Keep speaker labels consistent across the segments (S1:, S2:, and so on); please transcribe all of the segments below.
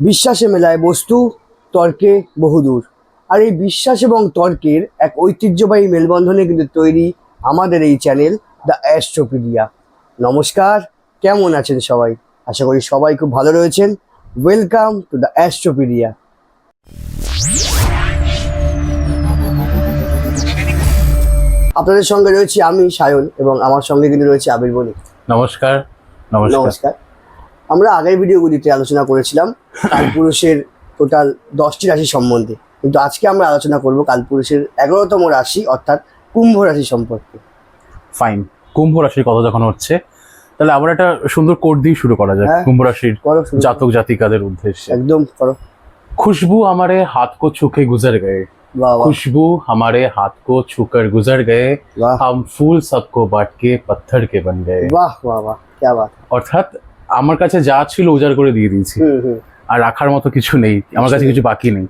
S1: বিশ্বাসে মেলায় বস্তু তর্কে বহুদূর। আর এই বিশ্বাস এবং তর্কের এক ঐতিহ্যবাহী মেলবন্ধনে কিন্তু তৈরি আমাদের এই চ্যানেল দ্য অ্যাস্ট্রোপিডিয়া। নমস্কার কেমন আছেন সবাই? আশা করি সবাই খুব ভালো রয়েছেন। ওয়েলকাম টু দ্য অ্যাস্ট্রোপিডিয়া আপনাদের সঙ্গে রয়েছি আমি সায়ন এবং আমার সঙ্গে কিন্তু রয়েছে আবির বণিক।
S2: নমস্কার নমস্কার।
S1: নমস্কার। আমরা আগের ভিডিওগুলিতে আলোচনা করেছিলাম কালপুরুষের টোটাল দশটি রাশি সম্বন্ধে কিন্তু আজকে আমরা আলোচনা করব কালপুরুষের এগারোতম রাশি অর্থাৎ কুম্ভ রাশি সম্পর্কে
S2: ফাইন কুম্ভ রাশির কথা যখন হচ্ছে তাহলে আবার একটা সুন্দর কোড দিয়ে শুরু করা যায়
S1: হ্যাঁ।
S2: কুম্ভ রাশির
S1: করো শুরু করো।
S2: জাতক জাতিকাদের উদ্দেশ্যে
S1: একদম করো
S2: खुशबू हमारे हाथ को छू के गुजर गए
S1: বাহ বাহ
S2: खुशबू हमारे हाथ को छूकर गुजर गए
S1: বাহ
S2: हम फूल सबको बांट के पत्थर के बन गए
S1: বাহ বাহ বাহ কে বাত
S2: অর্থাৎ আমার কাছে যা ছিল উজাড় করে দিয়ে দিয়েছি। আর রাখার মতো কিছু নেই। আমার কাছে কিছু বাকি নেই।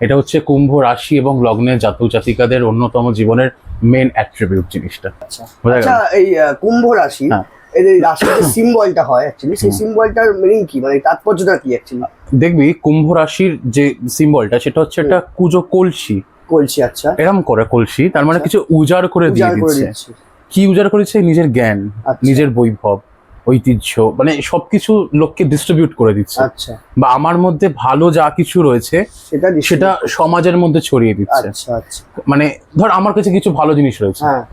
S2: এটা হচ্ছে কুম্ভ রাশি এবং লগ্নের জাতক জাতিকাদের অন্যতম জীবনের মেন অ্যাট্রিবিউট জিনিসটা।
S1: আচ্ছা। আচ্ছা এই কুম্ভ রাশি
S2: হ্যাঁ।
S1: এই রাশির যে সিম্বলটা হয় অ্যাকচুয়ালি সেই সিম্বলটার মিনিং কি? মানে তাৎপর্যটা কি অ্যাকচুয়ালি
S2: দেখবি কুম্ভ রাশির যে সিম্বলটা সেটা হচ্ছে একটা কুজো কলসি।
S1: কলছি আচ্ছা।
S2: এরম করে কলসি তার মানে
S1: আচ্ছা।
S2: কিছু উজাড় করে দিয়ে দিচ্ছে। কি উজাড় করেছে? নিজের জ্ঞান। নিজের বৈভব। ঐতিহ্য মানে সবকিছু লোককে ডিস্ট্রিবিউট করে দিচ্ছে।
S1: আচ্ছা।
S2: বা আমার মধ্যে ভালো যা কিছু রয়েছে
S1: সেটা
S2: সেটা সমাজের মধ্যে ছড়িয়ে দিচ্ছে।
S1: আচ্ছা আচ্ছা।
S2: মানে ধর আমার কাছে কিছু ভালো জিনিস রয়েছে।
S1: হ্যাঁ।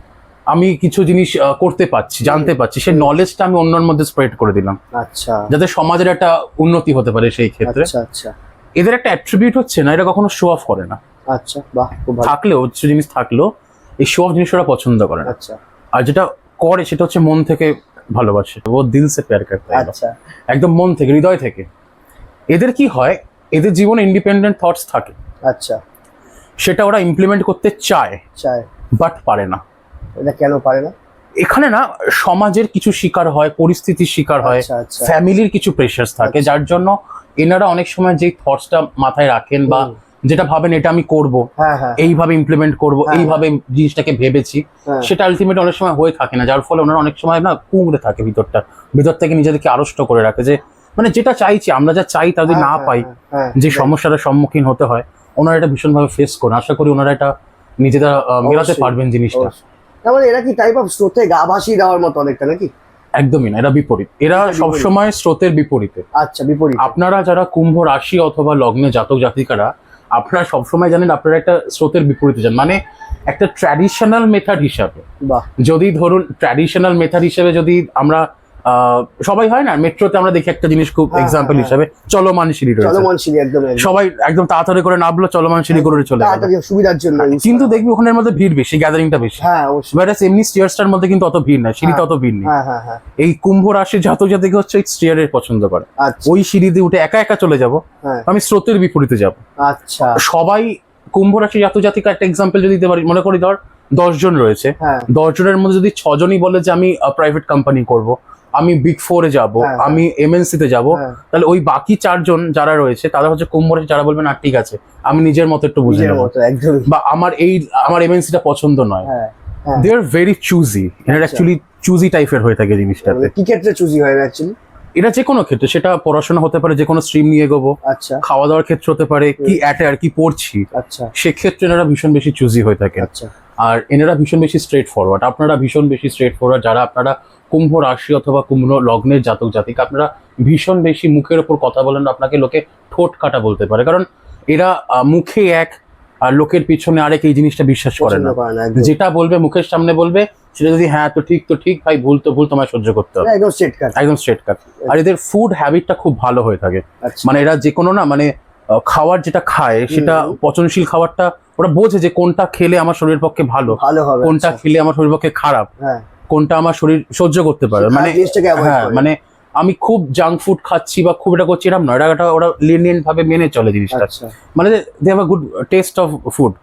S2: আমি কিছু জিনিস করতে পারছি জানতে পারছি সেই নলেজটা আমি অন্যর মধ্যে স্প্রেড করে দিলাম।
S1: আচ্ছা।
S2: যাতে সমাজের একটা উন্নতি হতে পারে সেই ক্ষেত্রে।
S1: আচ্ছা আচ্ছা।
S2: এদের একটা অ্যাট্রিবিউট হচ্ছে না এটা কখনো শো অফ করে না।
S1: আচ্ছা বাহ
S2: থাকলেও কিছু জিনিস থাকলেও এই শো অফ জিনিস ওরা পছন্দ করে না।
S1: আচ্ছা।
S2: আর যেটা করে সেটা হচ্ছে মন থেকে ভালোবাসে। ও দিল সে প্যার করতে
S1: আচ্ছা।
S2: একদম মন থেকে হৃদয় থেকে। এদের কি হয়? এদের জীবনে ইন্ডিপেন্ডেন্ট থটস থাকে।
S1: আচ্ছা।
S2: সেটা ওরা ইমপ্লিমেন্ট করতে চায়।
S1: চায়।
S2: বাট পারে না।
S1: এটা কেন পারে না?
S2: এখানে না সমাজের কিছু শিকার হয় পরিস্থিতির শিকার হয়
S1: আচ্ছা আচ্ছা।
S2: ফ্যামিলির কিছু প্রেশার থাকে। যার জন্য এনারা অনেক সময় যে থটসটা মাথায় রাখেন বা। যেটা ভাবেন এটা আমি করব
S1: হ্যাঁ হ্যাঁ।
S2: এইভাবে ইমপ্লিমেন্ট করব
S1: হ্যাঁ।
S2: এইভাবে জিনিসটাকে ভেবেছি। সেটা আলটিমেট অনেক সময় হয়ে থাকে না যার ফলে ওনারা অনেক সময় না কুমড়ে থাকে ভিতরটা। ভিতর থেকে নিজেদেরকে আড়ষ্ট করে রাখে যে মানে যেটা চাইছি আমরা যা চাই তা যদি না পাই যে। সমস্যাটার সম্মুখীন হতে হয় ওনারা এটা ভীষণভাবে ফেস করেন। আশা করি ওনারা এটা নিজেরা মেলাতে পারবেন জিনিসটা।
S1: তার মানে এরা কি টাইপ অফ স্রোতে গা ভাসিয়ে দেওয়ার মতো অনেকটা নাকি?
S2: একদমই না এরা বিপরীত। এরা সবসময় স্রোতের বিপরীতে।
S1: আচ্ছা বিপরীত।
S2: আপনারা যারা কুম্ভ রাশি অথবা লগ্নে জাতক জাতিকারা আপনারা সবসময় জানেন আপনারা একটা স্রোতের বিপরীতে যান। মানে একটা ট্র্যাডিশনাল মেথড হিসাবে। যদি ধরুন ট্র্যাডিশনাল মেথড হিসাবে যদি আমরা সবাই হয় না? মেট্রোতে আমরা দেখি একটা জিনিস খুব
S1: হ্যাঁ,
S2: এক্সাম্পল
S1: হ্যাঁ,
S2: হিসাবে চলমান সিঁড়ি
S1: চলমান সিঁড়ি একদম।
S2: সবাই একদম তাড়াতাড়ি করে নামলো চলমান সিঁড়ি করে চলে
S1: সুবিধার জন্য
S2: কিন্তু দেখবি ওখানের মধ্যে ভিড় বেশি গ্যাদারিংটা বেশি।
S1: হ্যাঁ
S2: এমনি স্টিয়ার্সটার মধ্যে কিন্তু অত ভিড় নাই সিঁড়িতে অত ভিড় নেই।
S1: হ্যাঁ হ্যাঁ হ্যাঁ।
S2: এই কুম্ভ রাশির জাতক জাতিকে হচ্ছে স্টিয়ারের পছন্দ করে।
S1: আচ্ছা।
S2: ওই সিঁড়ি দিয়ে উঠে একা একা চলে যাব
S1: হ্যাঁ।
S2: আমি স্রোতের বিপরীতে যাব।
S1: আচ্ছা।
S2: সবাই কুম্ভ রাশি জাতক জাতিকা একটা এক্সাম্পল যদি দিতে পারি মনে করি ধর দশ জন রয়েছে।
S1: হ্যাঁ।
S2: দশ জনের মধ্যে যদি ছজনই বলে যে আমি প্রাইভেট কোম্পানি করব আমি বিগ ফোরে যাব
S1: হ্যাঁ, হ্যাঁ।
S2: আমি এমএনসি তে যাব
S1: হ্যাঁ।
S2: তাহলে ওই বাকি চারজন যারা রয়েছে তারা হচ্ছে কুম্ভ রাশি যারা বলবেন না ঠিক আছে আমি নিজের মতো একটু বুঝে নেব। বা আমার এই আমার এমএনসি টা পছন্দ নয়।
S1: হ্যাঁ হ্যাঁ।
S2: দে আর ভেরি চুজি
S1: আচ্ছা।
S2: অ্যাকচুয়ালি চুজি টাইপের হয়ে থাকে জিনিসটাতে।
S1: কি ক্ষেত্রে চুজি হয় অ্যাকচুয়ালি
S2: এটা যে কোনো ক্ষেত্রে সেটা পড়াশোনা হতে পারে যে কোনো স্ট্রিম নিয়ে এগোবো
S1: আচ্ছা।
S2: খাওয়া দাওয়ার ক্ষেত্রে হতে পারে কি অ্যাটার কি পড়ছি
S1: আচ্ছা।
S2: সেক্ষেত্রে এনারা ভীষণ বেশি চুজি হয়ে থাকে।
S1: আচ্ছা।
S2: আর এনারা ভীষণ বেশি স্ট্রেট ফরওয়ার্ড আপনারা ভীষণ বেশি স্ট্রেট ফরওয়ার্ড যারা আপনারা কুম্ভ রাশি অথবা কুম্ভ লগ্নের জাতক জাতিক আপনারা ভীষণ বেশি মুখের ওপর কথা বলেন আপনাকে লোকে ঠোঁট কাটা বলতে পারে। কারণ এরা মুখে এক আর লোকের পিছনে আরেক এই জিনিসটা বিশ্বাস করে না। যেটা বলবে মুখের সামনে বলবে সেটা যদি হ্যাঁ তো ঠিক তো ঠিক ভাই ভুল তো ভুল তোমায় সহ্য করতে হবে।
S1: একদম স্ট্রেট কাট
S2: একদম স্ট্রেট কাট আর এদের ফুড হ্যাবিটটা খুব ভালো হয়ে থাকে।
S1: আচ্ছা।
S2: মানে এরা যে কোনো না মানে খাবার যেটা খায় সেটা পচনশীল খাবারটা ওরা বোঝে যে কোনটা খেলে আমার শরীরের পক্ষে ভালো কোনটা
S1: আচ্ছা।
S2: খেলে আমার শরীর পক্ষে খারাপ।
S1: হ্যাঁ।
S2: কোনটা আমার শরীর সহ্য করতে পারে। মানে হ্যাঁ মানে আমি খুব জাঙ্ক ফুড খাচ্ছি বা খুব এটা করছি এরকম নয়। এটা একটা ওরা লিনিয়েন্ট ভাবে মেনে চলে জিনিসটা।
S1: আচ্ছা।
S2: মানে they have a good taste of
S1: food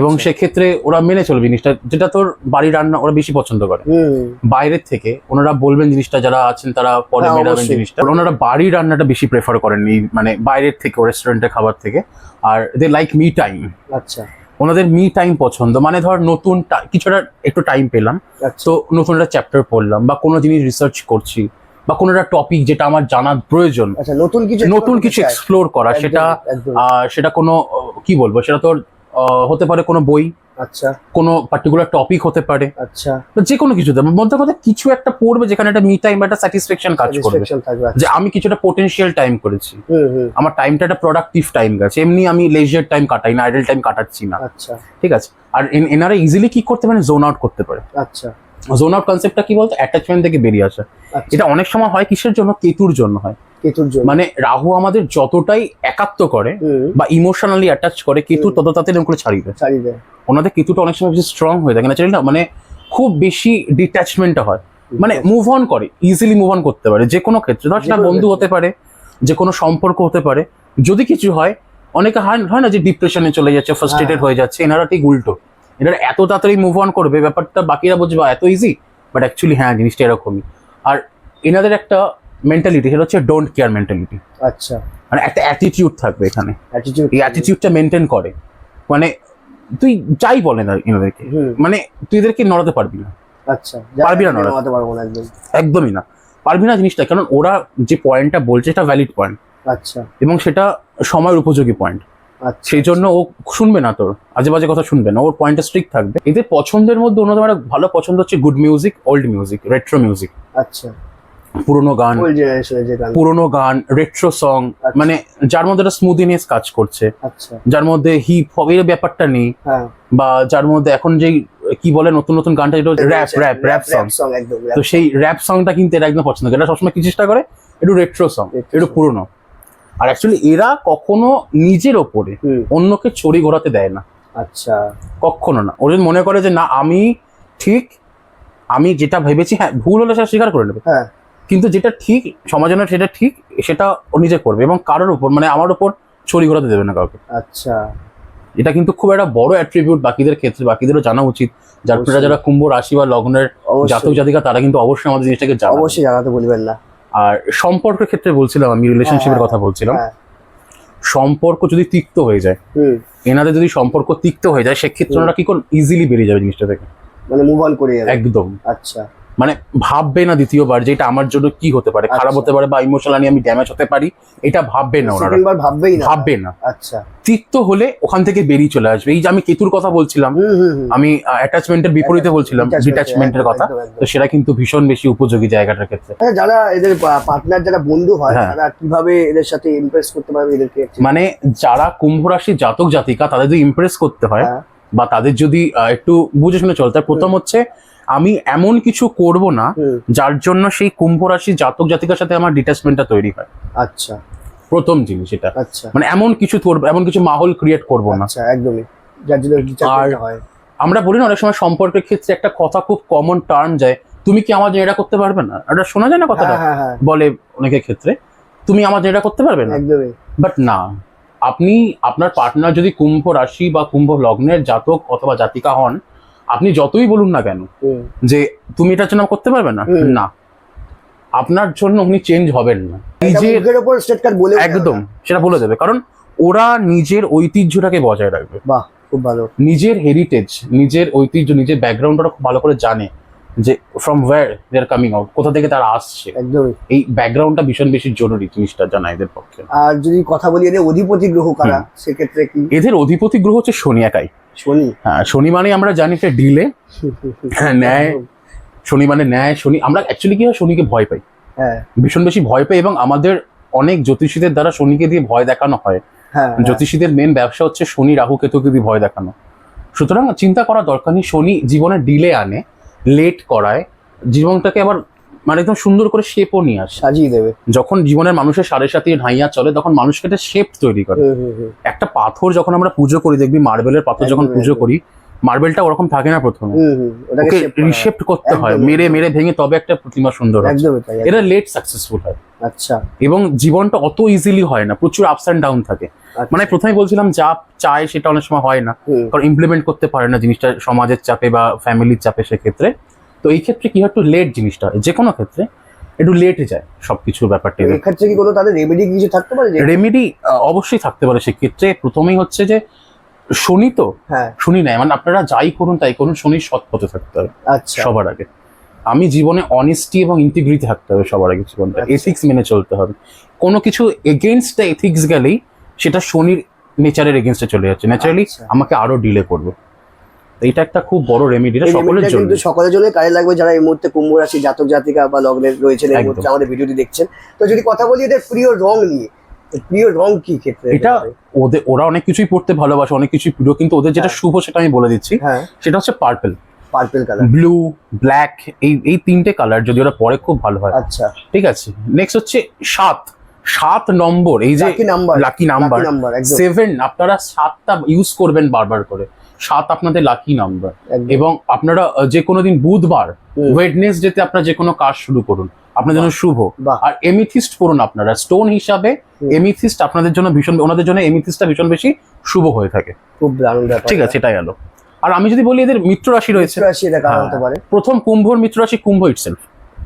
S2: এবং
S1: আচ্ছা।
S2: সেক্ষেত্রে ওরা মেনে চলবে জিনিসটা। যেটা তোর বাড়ির রান্না ওরা বেশি পছন্দ করে। বাইরের থেকে ওনারা বলবেন জিনিসটা যারা আছেন তারা পরে
S1: হ্যাঁ,
S2: মেলাবেন জিনিসটা। ওনারা বাড়ির রান্নাটা বেশি প্রেফার করেন মানে বাইরের থেকে রেস্টুরেন্টের খাবার থেকে। আর দে লাইক মি টাইম
S1: আচ্ছা।
S2: ওনাদের মি টাইম পছন্দ। মানে ধর নতুন কিছুটা একটু টাইম পেলাম।
S1: আচ্ছা।
S2: তো নতুন একটা চ্যাপ্টার পড়লাম বা কোনো জিনিস রিসার্চ করছি বা কোনো একটা টপিক যেটা আমার জানার প্রয়োজন।
S1: আচ্ছা নতুন কিছু
S2: নতুন কিছু এক্সপ্লোর করা সেটা আহ, সেটা কোনো কি বলব? সেটা তোর হতে পারে কোনো বই
S1: আচ্ছা।
S2: কোনো পার্টিকুলার টপিক হতে পারে।
S1: আচ্ছা।
S2: যে কোনো কিছুতে মধ্যে কথা কিছু একটা পড়বে যেখানে একটা মি টাইম একটা স্যাটিসফ্যাকশন কাজ করবে। যে আমি কিছুটা পোটেনশিয়াল টাইম করেছি। আমার টাইমটা একটা প্রোডাক্টিভ টাইম গেছে। এমনি আমি লেজার টাইম কাটাই না আইডল টাইম কাটাচ্ছি না।
S1: আচ্ছা।
S2: ঠিক আছে। আর এন- এনারা ইজিলি কি করতে পারে জোন আউট করতে পারে।
S1: আচ্ছা।
S2: জোন আউট কনসেপ্টটা কি বলতো? অ্যাটাচমেন্ট থেকে বেরিয়ে আসা।
S1: আচ্ছা।
S2: এটা অনেক সময় হয় কিসের জন্য? কেতুর জন্য হয়।
S1: কেতুর জন্য।
S2: মানে রাহু আমাদের যতটাই একাত্ম করে বা ইমোশনালি অ্যাটাচ করে কেতু তত তাতে এরকম করে ছাড়িয়ে দেয়।
S1: ছাড়িয়ে দেয়।
S2: ওনাদের কেতুটা অনেক সময় বেশি স্ট্রং হয়ে থাকে। না না মানে খুব বেশি ডিট্যাচমেন্টটা হয়। মানে মুভ অন করে ইজিলি মুভ অন করতে পারে। যে কোনো ক্ষেত্রে। ধর সেটা বন্ধু হতে পারে যে কোনো সম্পর্ক হতে পারে। যদি কিছু হয় অনেকে হয় হয় না যে ডিপ্রেশনে চলে যাচ্ছে ফ্রাস্ট্রেটেড
S1: হ্যাঁ।
S2: হয়ে যাচ্ছে এনারা ঠিক উল্টো। এনারা এত তাড়াতাড়ি মুভ অন করবে ব্যাপারটা বাকিরা বুঝবে এত ইজি বাট অ্যাকচুয়ালি হ্যাঁ জিনিসটা এরকমই। আর এনাদের একটা মেন্টালিটি সেটা হচ্ছে ডোন্ট কেয়ার মেন্টালিটি
S1: আচ্ছা।
S2: মানে একটা অ্যাটিটিউড থাকবে এখানে।
S1: অ্যাটিটিউড
S2: এই অ্যাটিটিউডটা মেনটেন করে। মানে তুই যাই বলে না এনাদেরকে। মানে তুই এদেরকে নড়াতে পারবি না।
S1: আচ্ছা।
S2: পারবি না নড়াতে।
S1: পারব না একদম।
S2: একদমই না। পারবি না জিনিসটা কারণ ওরা যে পয়েন্টটা বলছে এটা ভ্যালিড পয়েন্ট
S1: আচ্ছা।
S2: এবং সেটা সময়ের উপযোগী পয়েন্ট সেই জন্য ও শুনবে না তোর আজে বাজে কথা শুনবে না ওর পয়েন্টটা স্ট্রিক্ট থাকবে। এদের পছন্দের মধ্যে অন্যতম একটা ভালো পছন্দ হচ্ছে good music old music retro music
S1: আচ্ছা।
S2: পুরোনো গান পুরোনো গান রেট্রো সং মানে যার মধ্যে একটা স্মুদিনেস কাজ করছে।
S1: আচ্ছা।
S2: যার মধ্যে হিপ হপ এর ব্যাপারটা নেই
S1: হ্যাঁ।
S2: বা যার মধ্যে এখন যেই কি বলে নতুন নতুন গানটা যেটা র্যাপ র্যাপ র্যাপ সং তো সেই র্যাপ সংটা কিন্তু এরা একদম পছন্দ করে। এরা সবসময় কি চেষ্টা করে? একটু রেট্রো সং একটু। পুরনো। আর অ্যাকচুয়ালি এরা কখনো নিজের ওপরে অন্যকে চড়ি ঘোরাতে দেয় না।
S1: আচ্ছা।
S2: কখনো না। ওদের মনে করে যে না আমি ঠিক আমি যেটা ভেবেছি হ্যাঁ ভুল হলে সেটা স্বীকার করে নেবে।
S1: হ্যাঁ।
S2: কিন্তু যেটা ঠিক সমাজের সেটা ঠিক সেটা ও নিজে করবে এবং কারোর উপর মানে আমার উপর ছড়ি ঘোরাতে দেবে না কাউকে।
S1: আচ্ছা।
S2: এটা কিন্তু খুব একটা বড় অ্যাট্রিবিউট বাকিদের ক্ষেত্রে বাকিদেরও জানা উচিত। যার যারা কুম্ভ রাশি বা লগ্নের জাতক জাতিকা তারা কিন্তু অবশ্যই আমাদের জিনিসটাকে
S1: অবশ্যই জানাতে বলবেন না।
S2: আর সম্পর্কের ক্ষেত্রে বলছিলাম আমি রিলেশনশিপের
S1: হ্যাঁ,
S2: কথা বলছিলাম।
S1: হ্যাঁ।
S2: সম্পর্ক যদি তিক্ত হয়ে যায় এনাদের যদি সম্পর্ক তিক্ত হয়ে যায় সেক্ষেত্রে
S1: ওরা
S2: ওনারা কি করে ইজিলি বেরিয়ে যাবে জিনিসটা থেকে?
S1: মানে মুভ অন করে যাবে
S2: একদম।
S1: আচ্ছা।
S2: মানে ভাববে না দ্বিতীয়বার যে এটা আমার জন্য কি হতে পারে খারাপ
S1: আচ্ছা।
S2: হতে পারে বা ইমোশনালি আমি ড্যামেজ হতে পারি এটা ভাববে না ওনারা।
S1: ভাববেই না।
S2: ভাববে না।
S1: আচ্ছা।
S2: তিক্ত হলে ওখান থেকে বেরিয়ে চলে আসবে। এই যে আমি কেতুর কথা বলছিলাম আমি অ্যাটাচমেন্টের বিপরীতে বলছিলাম ডিটাচমেন্টের কথা। তো সেটা কিন্তু ভীষণ বেশি উপযোগী জায়গাটার ক্ষেত্রে।
S1: আচ্ছা, যারা এদের পার্টনার যারা বন্ধু হয়
S2: হ্যাঁ।
S1: তারা কীভাবে এদের সাথে ইমপ্রেস করতে পারবে এদেরকে?
S2: মানে যারা কুম্ভ রাশির জাতক জাতিকা তাদের যদি ইমপ্রেস করতে হয়
S1: হ্যাঁ।
S2: বা তাদের যদি একটু বুঝে শুনে চলতে হয় প্রথম হচ্ছে আমি এমন কিছু করব না যার জন্য সেই কুম্ভ রাশি জাতক জাতিকার সাথে আমার ডিটাচমেন্টটা তৈরি হয়।
S1: আচ্ছা।
S2: প্রথম জিনিস এটা।
S1: আচ্ছা।
S2: মানে এমন কিছু করব এমন কিছু মাহল ক্রিয়েট করব না।
S1: আচ্ছা একদমই। যার জন্য ডিটাচমেন্ট হয়।
S2: আমরা বলি না অনেক সময় সম্পর্কের ক্ষেত্রে একটা কথা খুব কমন টার্ম যায় তুমি কি আমার জন্য এটা করতে পারবে না? এটা শোনা যায় না কথাটা?
S1: হ্যাঁ হ্যাঁ হ্যাঁ।
S2: বলে অনেকের ক্ষেত্রে তুমি আমার জন্য এটা করতে পারবে না?
S1: একদমই।
S2: বাট না। আপনি আপনার পার্টনার যদি কুম্ভ রাশি বা কুম্ভ লগ্নের জাতক অথবা জাতিকা হন আপনি যতই বলুন না কেন যে তুমি এটার জন্য করতে পারবে না? না। আপনার জন্য উনি চেঞ্জ হবেন না। নিজের
S1: উপর স্টেট কার্ড বলে
S2: একদম সেটা বলে দেবে। কারণ ওরা নিজের ঐতিহ্যটাকে বজায় রাখবে।
S1: বাহ খুব ভালো।
S2: নিজের হেরিটেজ নিজের ঐতিহ্য নিজের ব্যাকগ্রাউন্ড ওরা খুব ভালো করে জানে যে from where they are coming out কোথা থেকে তারা আসছে। এই ব্যাকগ্রাউন্ডটা ভীষণ বেশি জরুরি জিনিসটা জানা এদের পক্ষে।
S1: আর যদি কথা বলি এদের অধিপতি গ্রহ কারা সেক্ষেত্রে কি?
S2: এদের অধিপতি গ্রহ হচ্ছে শনি একাই।
S1: শনি?
S2: হ্যাঁ শনি মানে আমরা জানি একটা ডিলে। হ্যাঁ, ন্যায়। শনি মানে ন্যায় শনি আমরা অ্যাকচুয়ালি কি হয় শনিকে ভয় পাই।
S1: হ্যাঁ।
S2: ভীষণ বেশি ভয় পাই এবং আমাদের অনেক জ্যোতিষীদের দ্বারা শনিকে দিয়ে ভয় দেখানো হয়।
S1: হ্যাঁ হ্যাঁ।
S2: জ্যোতিষীদের মেন ব্যবসা হচ্ছে শনি রাহু কেতুকে দিয়ে ভয় দেখানো। সুতরাং চিন্তা করা দরকার নেই শনি জীবনে ডিলে আনে লেট করায়। জীবনটাকে আবার মানে একদম সুন্দর করে শেপও নিয়ে আসে।
S1: সাজিয়ে দেবে।
S2: যখন জীবনের মানুষের সাড়ে সাথে ঢাইয়া চলে তখন মানুষকে একটা শেপ তৈরি করে। একটা পাথর যখন আমরা পুজো করি দেখবি মার্বেলের পাথর যখন পুজো করি মার্বেলটা ওরকম থাকে না প্রথমে। ওকে রিশেপ্ট করতে হয়। মেরে মেরে ভেঙে তবে একটা প্রতিমা সুন্দর হয়।
S1: একদমই
S2: লেট সাকসেসফুল হয়।
S1: আচ্ছা।
S2: এবং জীবনটা অত ইজিলি হয় না প্রচুর আপস অ্যান্ড ডাউন থাকে।
S1: আচ্ছা।
S2: মানে প্রথমে বলছিলাম যা চায় সেটা অনেক সময় হয় না। কারণ ইমপ্লিমেন্ট করতে পারে না জিনিসটা সমাজের চাপে বা ফ্যামিলির চাপে সেক্ষেত্রে। তো এই ক্ষেত্রে কি হয় একটু লেট জিনিসটা হয়। যে কোনো ক্ষেত্রে একটু লেটে যায় সবকিছুর ব্যাপারটা।
S1: এক্ষেত্রে কি কোনো তাদের রেমেডি কিছু থাকতে পারে
S2: রেমেডি অবশ্যই থাকতে পারে। সেক্ষেত্রে প্রথমেই হচ্ছে যে শনি তো
S1: হ্যাঁ।
S2: শনি নেয়। মানে আপনারা যাই করুন তাই করুন শনির সৎ পথে থাকতে হবে
S1: আচ্ছা।
S2: সবার আগে। আমি জীবনে অনেস্টি এবং ইন্টিগ্রিটি থাকতে হবে সবার আগে জীবনটা
S1: আচ্ছা।
S2: এথিক্স মেনে চলতে হবে। কোনো কিছু এগেনস্ট এথিক্স গেলেই সেটা শনির নেচারের এগেনস্টে চলে যাচ্ছে। ন্যাচারালি
S1: আচ্ছা।
S2: আমাকে আরও ডিলে করবে। এটা একটা খুব বড় রেমেডি সকলের জন্য
S1: কিন্তু সকলের জন্য কাজে লাগবে যারা এই মুহূর্তে কুম্ভ রাশি জাতক জাতিকা বা লগ্নের রয়েছেন এই মুহূর্তে আমাদের ভিডিওটি দেখছেন। তো যদি কথা বলি এদের প্রিয় রং নিয়ে প্রিয় রং কি ক্ষেত্রে
S2: এটা ওদের ওরা অনেক কিছুই পড়তে ভালোবাসে অনেক কিছুই প্রিয় কিন্তু ওদের যেটা
S1: হ্যাঁ।
S2: শুভ সেটা আমি বলে দিচ্ছি
S1: হ্যাঁ।
S2: সেটা হচ্ছে purple
S1: purple colour
S2: blue black এই এই তিনটে কালার যদি ওরা পরে খুব ভালো হয়।
S1: আচ্ছা।
S2: ঠিক আছে? নেক্সট হচ্ছে সাত। সাত নম্বর এই যে lucky number
S1: lucky number
S2: seven আপনারা সাতটা ইউজ করবেন বারবার করে। সাত আপনাদের লাকি নাম্বার এবং আপনারা যে কোনো দিন বুধবার। ওয়েডনেসডেতে আপনারা যে কোনো কাজ শুরু করুন। আপনার জন্য শুভ। আর এমিথিস্ট পড়ুন আপনারা। স্টোন হিসাবে এমিথিস্ট আপনাদের জন্য ভীষণ ওনাদের জন্য এমিথিস্টটা ভীষণ বেশি শুভ হয়ে থাকে।
S1: খুব দারুণ ব্যাপার।
S2: ঠিক আছে এটাই গেল আর আমি যদি বলি এদের মিত্র রাশি রয়েছে। হ্যাঁ।
S1: হতে পারে।
S2: প্রথম কুম্ভর মিত্র রাশি কুম্ভ ইটসেলফ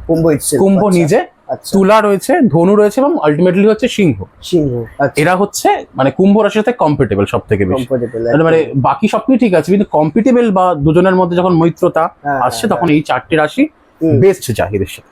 S1: কুম্ভ
S2: কুম্ভ
S1: আচ্ছা,
S2: নিজে তুলা রয়েছে ধনু রয়েছে এবং আলটিমেটলি হচ্ছে সিংহ।
S1: সিংহ আচ্ছা।
S2: এরা হচ্ছে মানে কুম্ভ রাশির সাথে কম্পিটেবল সব থেকে বেশি মানে বাকি বাকি সবকিছু ঠিক আছে কিন্তু কম্পিটেবল বা দুজনের মধ্যে যখন মৈত্রতা
S1: হ্যাঁ,
S2: আসছে
S1: হ্যাঁ,
S2: তখন এই চারটি রাশি বেস্ট চাহিদের সাথে।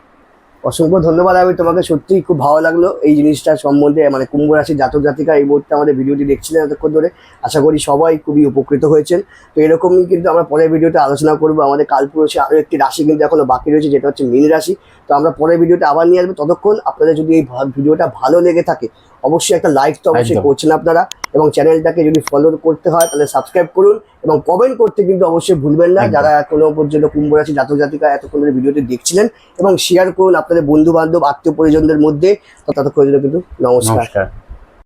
S1: অসংখ্য ধন্যবাদ আমি তোমাকে সত্যিই খুব ভালো লাগল। এই জিনিসটা সম্বন্ধে মানে কুম্ভ রাশি জাতক জাতিকা এই মুহূর্তে আমাদের ভিডিওটি দেখছিলেন এতক্ষণ ধরে। আশা করি সবাই খুবই উপকৃত হয়েছেন। তো এরকমই কিন্তু আমরা পরের ভিডিওতে আলোচনা করব। আমাদের কালপুরুষে আরও একটি রাশি কিন্তু এখনও বাকি রয়েছে যেটা হচ্ছে মীন রাশি। তো আমরা পরের ভিডিওতে আবার নিয়ে আসব। ততক্ষণ আপনাদের যদি এই ভিডিওটা ভালো লেগে থাকে অবশ্যই একটা লাইক তো অবশ্যই করছেন আপনারা। এবং চ্যানেলটাকে যদি ফলো করতে হয় তাহলে সাবস্ক্রাইব করুন এবং কমেন্ট করতে কিন্তু অবশ্যই ভুলবেন না। যারা এখনও পর্যন্ত কুম্ভ রাশি জাতক জাতিকা এতক্ষণ ধরে ভিডিওটি দেখছিলেন এবং শেয়ার করুন আপনাদের বন্ধু বান্ধব আত্মীয় পরিজনদের মধ্যে ততক্ষণ কিন্তু নমস্কার।
S2: নমস্কার।